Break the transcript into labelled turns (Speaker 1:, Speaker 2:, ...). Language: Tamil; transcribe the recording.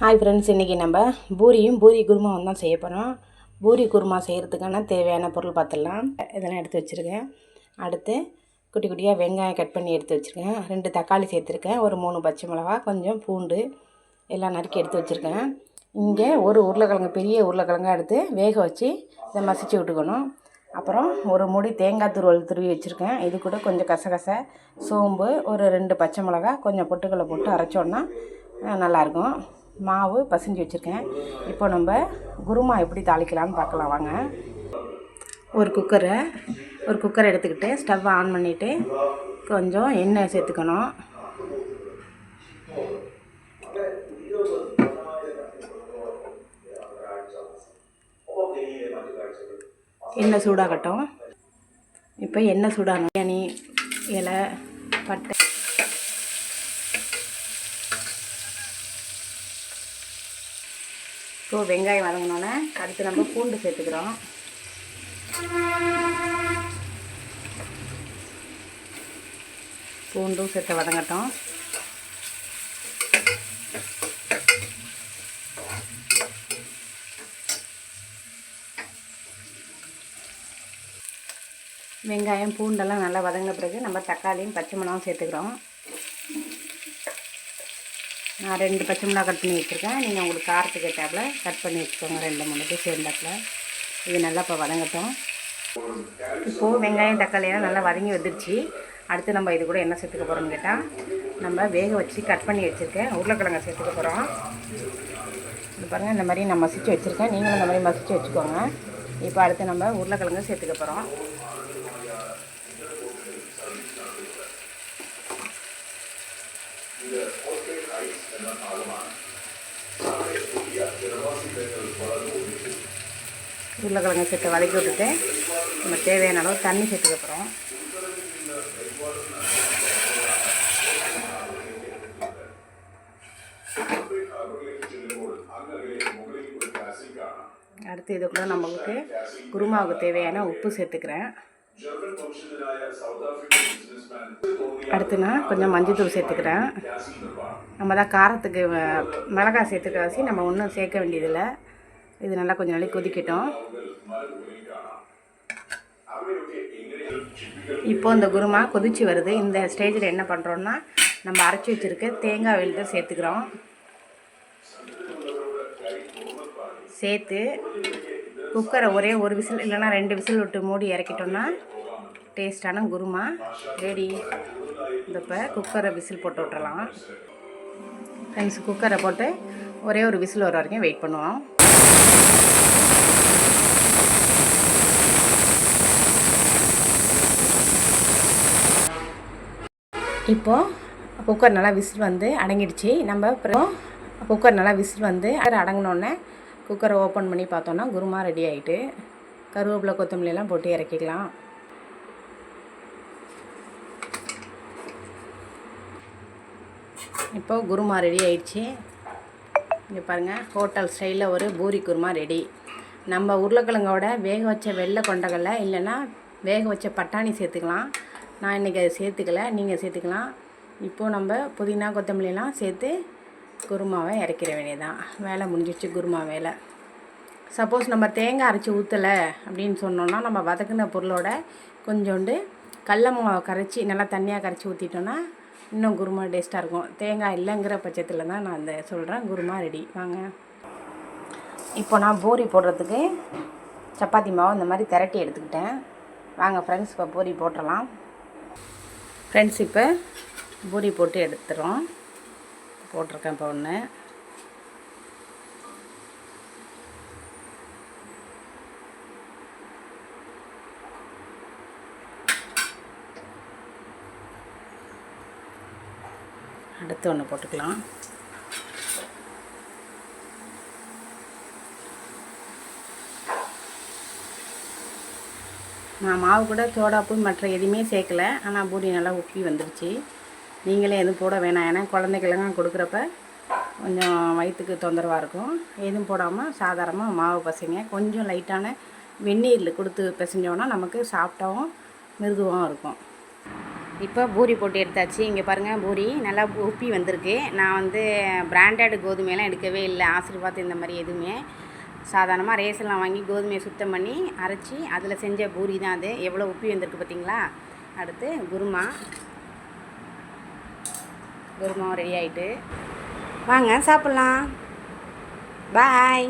Speaker 1: ஹாய் ஃப்ரெண்ட்ஸ் இன்றைக்கி நம்ம பூரியும் பூரி குருமாவும் தான் செய்ய போகிறோம் பூரி குருமா செய்கிறதுக்கான தேவையான பொருள் பார்த்துடலாம். இதெல்லாம் எடுத்து வச்சுருக்கேன். அடுத்து குட்டி குட்டியாக வெங்காயம் கட் பண்ணி எடுத்து வச்சுருக்கேன். ரெண்டு தக்காளி சேர்த்துருக்கேன். ஒரு மூணு பச்சை மிளகா கொஞ்சம் பூண்டு எல்லாம் நறுக்கி எடுத்து வச்சுருக்கேன். இங்கே ஒரு உருளைக்கிழங்கு பெரிய உருளைக்கிழங்காக எடுத்து வேக வச்சு இதை மசிச்சு விட்டுக்கணும். அப்புறம் ஒரு முடி தேங்காய் துருவல் துருவி வச்சுருக்கேன். இது கூட கொஞ்சம் கசகசை சோம்பு ஒரு ரெண்டு பச்சை மிளகா கொஞ்சம் பொட்டுக்கடலை போட்டு அரைச்சோன்னா நல்லாயிருக்கும் மாவு பசஞ்சு வச்சுருக்கேன். இப்போ நம்ம குருமா எப்படி தாளிக்கலாம்னு பார்க்கலாம் வாங்க. ஒரு குக்கரை ஒரு குக்கரை எடுத்துக்கிட்டு ஸ்டவ் ஆன் பண்ணிவிட்டு கொஞ்சம் எண்ணெய் சேர்த்துக்கணும். எண்ணெய் சூடாகட்டும். இப்போ எண்ணெய் சூடாகணும் பிரியாணி இலை பட்டை இப்போ வெங்காயம் வதங்கினோன்னே அடுத்து நம்ம பூண்டு சேர்த்துக்கிறோம். பூண்டும் சேர்த்து வதங்கட்டும். வெங்காயம் பூண்டெல்லாம் நல்லா வதங்கின பிறகு நம்ம தக்காளியும் பச்சை மிளகாவும் சேர்த்துக்கிறோம். நான் ரெண்டு பச்சை மிளகா கட் பண்ணி வச்சுருக்கேன். நீங்கள் உங்களுக்கு காரத்துக்கு ஏற்றாப்புல கட் பண்ணி வச்சுக்கோங்க. ரெண்டு மூணு சேர்ந்தாப்பில். இது நல்லா இப்போ வதங்கட்டும். இப்போது வெங்காயம் தக்காளியெல்லாம் நல்லா வதங்கி வந்துருச்சு. அடுத்து நம்ம இது கூட என்ன சேர்த்துக்க போகிறோம்னு கேட்டால் நம்ம வேக வச்சு கட் பண்ணி வச்சுருக்கேன். உருளைக்கிழங்கை சேர்த்துக்க போகிறோம் இது பாருங்கள் இந்த மாதிரி நான் மசிச்சு வச்சுருக்கேன். நீங்களும் இந்த மாதிரி மசிச்சு வச்சுக்கோங்க. இப்போ அடுத்து நம்ம உருளைக்கிழங்கு சேர்த்துக்க போகிறோம் உருளைக்கிழங்கு சேர்த்து வதக்கி விட்டுட்டு நம்ம தேவையான அளவு தண்ணி சேர்த்துக்க போகிறோம் அடுத்து இதுக்குள்ள நம்மளுக்கு குருமாவுக்கு தேவையான உப்பு சேர்த்துக்கிறேன். அடுத்து நான் கொஞ்சம் மஞ்சத்தூள் சேர்த்துக்கிறேன். நம்ம தான் காரத்துக்கு வ- மிளகாய் சேர்த்துக்காசி நம்ம ஒன்றும் சேர்க்க வேண்டியதில்லை. இது நல்லா கொஞ்சம் நாளைக்கு கொதிக்கட்டும். இப்போ இந்த குருமா கொதிச்சு வருது. இந்த ஸ்டேஜில் என்ன பண்ணுறோன்னா நம்ம அரைச்சி வச்சுருக்க தேங்காய் வெளுத்த சேர்த்துக்கிறோம். சேர்த்து குக்கரை ஒரே ஒரு விசில் இல்லைன்னா ரெண்டு விசில் விட்டு மூடி இறக்கிட்டோன்னா டேஸ்டான குருமா. ரெடி இந்த இப்போ குக்கரை விசில் போட்டு விட்டுறலாம். ஃப்ரெண்ட்ஸ் குக்கரை போட்டு ஒரே ஒரு விசில் வர வரைக்கும் வெயிட் பண்ணுவோம். இப்போது குக்கர் நல்லா விசில் வந்து அடங்கிடுச்சு. நம்ம அப்புறம் குக்கர் நல்லா விசில் வந்து அடங்கினோடனே குக்கரை ஓப்பன் பண்ணி பார்த்தோன்னா குருமா ரெடி ஆகிட்டு கருவேப்பிலை கொத்தமல்லியெல்லாம் போட்டு இறக்கிக்கலாம். இப்போ குருமா ரெடி ஆயிடுச்சு. இங்கே பாருங்கள் ஹோட்டல் ஸ்டைலில் ஒரு பூரி குருமா ரெடி நம்ம உருளைக்கிழங்கோட வேக வச்ச வெள்ளை கொண்டக்கடலை இல்லைன்னா வேக வச்ச பட்டாணி சேர்த்துக்கலாம். நான் இன்றைக்கி அதை சேர்த்துக்கல நீங்கள் சேர்த்துக்கலாம். இப்போது நம்ம புதினா கொத்தமல்லியெல்லாம் சேர்த்து குருமாவை இறக்கிற வேண்டியதான் வேலை முடிஞ்சிடுச்சு குருமா வேலை. சப்போஸ் நம்ம தேங்காய் அரைச்சி ஊற்றலை அப்படின்னு சொன்னோன்னா நம்ம வதக்குன பொருளோட கொஞ்சோண்டு கடல மாவை கரைச்சி நல்லா தண்ணியாக கரைச்சி ஊற்றிட்டோன்னா இன்னும் குருமா டேஸ்ட்டாக இருக்கும். தேங்காய் இல்லைங்கிற பட்சத்தில் தான் நான் அந்த சொல்கிறேன் குருமா ரெடி வாங்க. இப்போ நான் பூரி போடுறதுக்கு சப்பாத்தி மாவு இந்த மாதிரி திரட்டி எடுத்துக்கிட்டேன். வாங்க ஃப்ரெண்ட்ஸ் இப்போ பூரி போட்டுடலாம் ஃப்ரெண்ட்ஸ் இப்போ பூரி போட்டு எடுத்துகிறோம் போட்டிருக்கேன் இப்போ ஒன்று அடுத்து ஒன்று போட்டுக்கலாம். நான் மாவு கூட சோடாப்பு மற்ற எதுவுமே சேர்க்கலை. ஆனால் பூரி நல்லா உப்பி வந்துருச்சு. நீங்களே எதுவும் போட வேணாம். ஏன்னா குழந்தைகளெல்லாம் கொடுக்குறப்ப கொஞ்சம் வயிற்றுக்கு தொந்தரவாக இருக்கும். எதுவும் போடாமல் சாதாரணமாக மாவு பசைங்க. கொஞ்சம் லைட்டான வெந்நீரில் கொடுத்து பிசைஞ்சோன்னா நமக்கு சாப்பிட்டாவும் மிருதுவாகவும் இருக்கும். இப்போ பூரி போட்டு எடுத்தாச்சு. இங்கே பாருங்கள் பூரி. நல்லா உப்பி வந்திருக்கு. நான் வந்து பிராண்டட் கோதுமையெல்லாம் எடுக்கவே இல்லை. ஆசீர்வாத் இந்த மாதிரி எதுவுமே. சாதாரணமாக ரேசெல்லாம் வாங்கி கோதுமையை சுத்தம் பண்ணி அரைச்சி அதில் செஞ்ச பூரி தான் அது. எவ்வளோ உப்பி வந்திருக்கு பார்த்தீங்களா? அடுத்து குருமா. குருமாவும் ரெடி ஆகிட்டு வாங்க சாப்பிட்லாம். பாய்